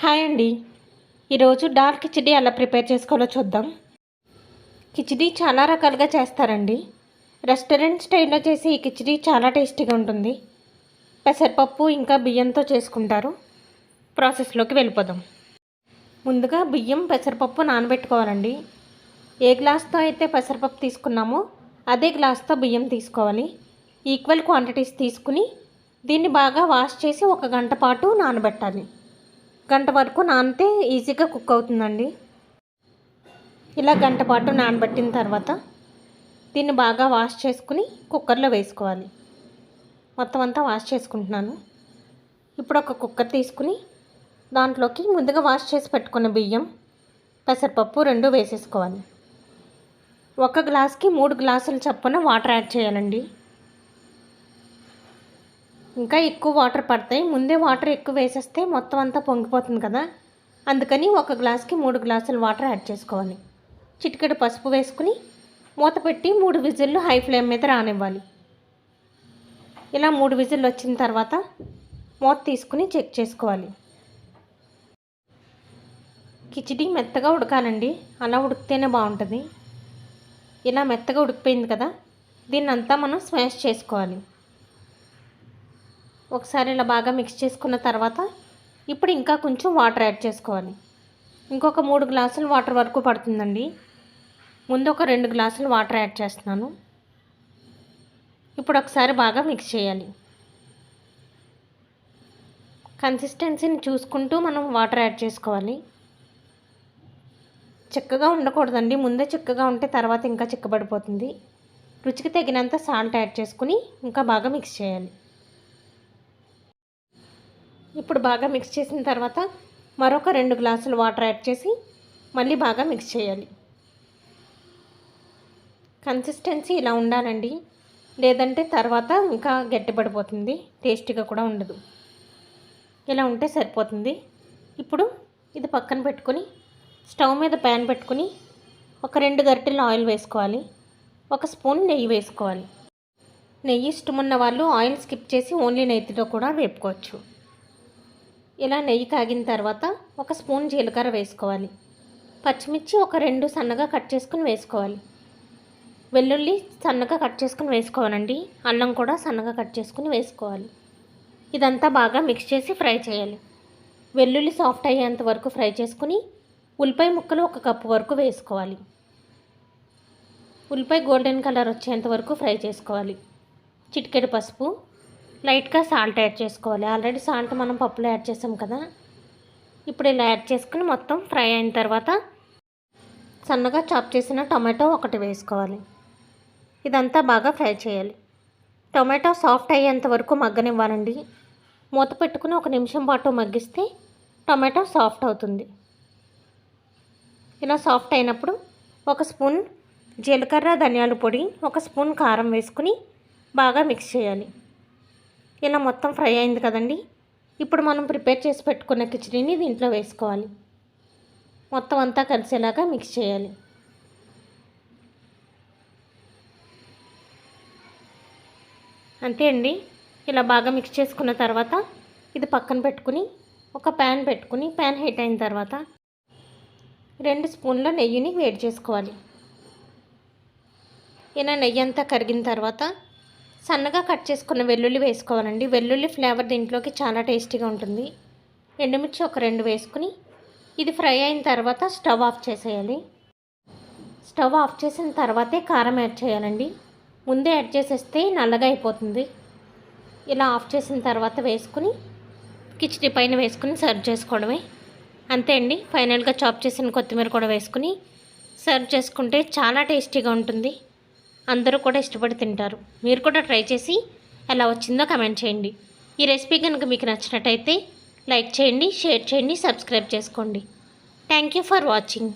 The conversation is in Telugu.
హాయ్ అండి. ఈరోజు డాల్ కిచిడి ఎలా ప్రిపేర్ చేసుకోవాలో చూద్దాం. కిచిడి చాలా రకాలుగా చేస్తారండి. రెస్టారెంట్ స్టైల్లో చేసే ఈ కిచిడి చాలా టేస్టీగా ఉంటుంది. పెసరపప్పు ఇంకా బియ్యంతో చేసుకుంటారు. ప్రాసెస్లోకి వెళ్ళిపోదాం. ముందుగా బియ్యం పెసరపప్పు నానబెట్టుకోవాలండి. ఏ గ్లాస్తో అయితే పెసరపప్పు తీసుకున్నామో అదే గ్లాస్తో బియ్యం తీసుకోవాలి. ఈక్వల్ క్వాంటిటీస్ తీసుకుని దీన్ని బాగా వాష్ చేసి ఒక గంట పాటు నానబెట్టాలి. గంట వరకు నానితే ఈజీగా కుక్ అవుతుందండి. ఇలా గంట పాటు నానబెట్టిన తర్వాత దీన్ని బాగా వాష్ చేసుకుని కుక్కర్లో వేసుకోవాలి. మొత్తం అంతా వాష్ చేసుకుంటున్నాను. ఇప్పుడు ఒక కుక్కర్ తీసుకుని దాంట్లోకి ముందుగా వాష్ చేసి పెట్టుకున్న బియ్యం పెసరపప్పు రెండు వేసేసుకోవాలి. ఒక గ్లాస్కి మూడు గ్లాసుల చప్పున వాటర్ యాడ్ చేయాలండి. ఇంకా ఎక్కువ వాటర్ పడతాయి. ముందే వాటర్ ఎక్కువ వేసేస్తే మొత్తం అంతా పొంగిపోతుంది కదా. అందుకని ఒక గ్లాస్కి మూడు గ్లాసులు వాటర్ యాడ్ చేసుకోవాలి. చిటికెడు పసుపు వేసుకుని మూత పెట్టి మూడు విజిల్లు హై ఫ్లేమ్ మీద రానివ్వాలి. ఇలా మూడు విజిల్లు వచ్చిన తర్వాత మూత తీసుకుని చెక్ చేసుకోవాలి. కిచిడి మెత్తగా ఉడకాలండి. అలా ఉడికితేనే బాగుంటుంది. ఇలా మెత్తగా ఉడికిపోయింది కదా. దీన్ని అంతా మనం స్మాష్ చేసుకోవాలి. ఒకసారి ఇలా బాగా మిక్స్ చేసుకున్న తర్వాత ఇప్పుడు ఇంకా కొంచెం వాటర్ యాడ్ చేసుకోవాలి. ఇంకొక మూడు గ్లాసులు వాటర్ వరకు పడుతుందండి. ముందు ఒక రెండు గ్లాసులు వాటర్ యాడ్ చేస్తున్నాను. ఇప్పుడు ఒకసారి బాగా మిక్స్ చేయాలి. కన్సిస్టెన్సీని చూసుకుంటూ మనం వాటర్ యాడ్ చేసుకోవాలి. చిక్కగా ఉండకూడదండి. ముందే చిక్కగా ఉంటే తర్వాత ఇంకా చిక్కబడిపోతుంది. రుచికి తగినంత సాల్ట్ యాడ్ చేసుకుని ఇంకా బాగా మిక్స్ చేయాలి. ఇప్పుడు బాగా మిక్స్ చేసిన తర్వాత మరొక రెండు గ్లాసులు వాటర్ యాడ్ చేసి మళ్ళీ బాగా మిక్స్ చేయాలి. కన్సిస్టెన్సీ ఇలా ఉండాలండి. లేదంటే తర్వాత ఇంకా గట్టిపడిపోతుంది. టేస్టీగా కూడా ఉండదు. ఇలా ఉంటే సరిపోతుంది. ఇప్పుడు ఇది పక్కన పెట్టుకొని స్టవ్ మీద ప్యాన్ పెట్టుకుని ఒక రెండు గరిటెలు ఆయిల్ వేసుకోవాలి. ఒక స్పూన్ నెయ్యి వేసుకోవాలి. నెయ్యి ఇష్టం వాళ్ళు ఆయిల్ స్కిప్ చేసి ఓన్లీ నెయ్యితో కూడా వేపుకోవచ్చు. ఇలా నెయ్యి కాగిన తర్వాత ఒక స్పూన్ జీలకర్ర వేసుకోవాలి. పచ్చిమిర్చి ఒక రెండు సన్నగా కట్ చేసుకుని వేసుకోవాలి. వెల్లుల్లి సన్నగా కట్ చేసుకుని వేసుకోవాలండి. అల్లం కూడా సన్నగా కట్ చేసుకుని వేసుకోవాలి. ఇదంతా బాగా మిక్స్ చేసి ఫ్రై చేయాలి. వెల్లుల్లి సాఫ్ట్ అయ్యేంత వరకు ఫ్రై చేసుకుని ఉల్లిపాయ ముక్కలు ఒక కప్పు వరకు వేసుకోవాలి. ఉల్లిపాయ గోల్డెన్ కలర్ వచ్చేంత వరకు ఫ్రై చేసుకోవాలి. చిటికెడు పసుపు లైట్గా సాల్ట్ యాడ్ చేసుకోవాలి. ఆల్రెడీ సాల్ట్ మనం పప్పులో యాడ్ చేసాం కదా. ఇప్పుడు ఇలా యాడ్ చేసుకుని మొత్తం ఫ్రై అయిన తర్వాత సన్నగా చాప్ చేసిన టమాటో ఒకటి వేసుకోవాలి. ఇదంతా బాగా ఫ్రై చేయాలి. టొమాటో సాఫ్ట్ అయ్యేంత వరకు మగ్గనివ్వాలండి. మూత పెట్టుకుని ఒక నిమిషం పాటు మగ్గిస్తే టొమాటో సాఫ్ట్ అవుతుంది. ఇలా సాఫ్ట్ అయినప్పుడు ఒక స్పూన్ జీలకర్ర ధనియాల పొడి ఒక స్పూన్ కారం వేసుకుని బాగా మిక్స్ చేయాలి. ఇలా మొత్తం ఫ్రై అయింది కదండి. ఇప్పుడు మనం ప్రిపేర్ చేసి పెట్టుకున్న కిచడీని దీంట్లో వేసుకోవాలి. మొత్తం అంతా కలిసేలాగా మిక్స్ చేయాలి. అంతే అండి. ఇలా బాగా మిక్స్ చేసుకున్న తర్వాత ఇది పక్కన పెట్టుకుని ఒక ప్యాన్ పెట్టుకుని ప్యాన్ హీట్ అయిన తర్వాత రెండు స్పూన్ల నెయ్యిని వేడి చేసుకోవాలి. ఇలా నెయ్యి అంతా కరిగిన తర్వాత సన్నగా కట్ చేసుకున్న వెల్లుల్లి వేసుకోవాలండి. వెల్లుల్లి ఫ్లేవర్ దీంట్లోకి చాలా టేస్టీగా ఉంటుంది. ఎండుమిర్చి ఒక రెండు వేసుకుని ఇది ఫ్రై అయిన తర్వాత స్టవ్ ఆఫ్ చేసేయాలి. స్టవ్ ఆఫ్ చేసిన తర్వాతే కారం యాడ్ చేయాలండి. ముందే యాడ్ చేసేస్తే నల్లగా అయిపోతుంది. ఇలా ఆఫ్ చేసిన తర్వాత వేసుకుని కిచడీ పైన వేసుకుని సర్వ్ చేసుకోవడమే. అంతే అండి. ఫైనల్గా చాప్ చేసిన కొత్తిమీర కూడా వేసుకుని సర్వ్ చేసుకుంటే చాలా టేస్టీగా ఉంటుంది. అందరూ కూడా ఇష్టపడి తింటారు. మీరు కూడా ట్రై చేసి ఎలా వచ్చిందో కమెంట్ చేయండి. ఈ రెసిపీ కనుక మీకు నచ్చినట్టయితే లైక్ చేయండి షేర్ చేయండి సబ్స్క్రైబ్ చేసుకోండి. Thank you for watching